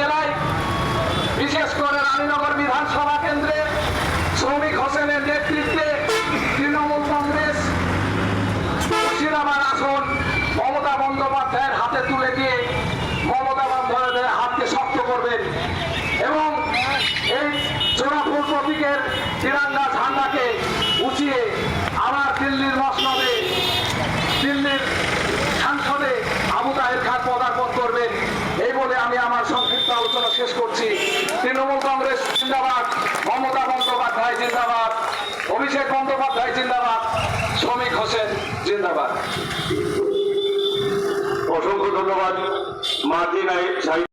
জেলায়, বিশেষ করে রানীনগর বিধানসভা কেন্দ্রে শ্রমিক হোসেনের নেতৃত্বে তৃণমূল কংগ্রেস মুর্শিদাবাদ আসন মমতা বন্দ্যোপাধ্যায়ের হাতে তুলে দিয়ে মমতা বন্দ্যোপাধ্যায়ের হাতকে শক্ত করবেন এবং এই চোরাপুর প্রতীকের তিরাঙ্গা ঝান্ডাকে উঁচিয়ে আবার দিল্লির মসনদে, দিল্লির আমি আমার সংক্ষিপ্ত আলোচনা শেষ করছি। তৃণমূল কংগ্রেস জিন্দাবাদ, মমতা বন্দ্যোপাধ্যায় জিন্দাবাদ, অভিষেক বন্দ্যোপাধ্যায় জিন্দাবাদ, শ্রমিক হোসেন জিন্দাবাদ। অসংখ্য ধন্যবাদ। মার্জিন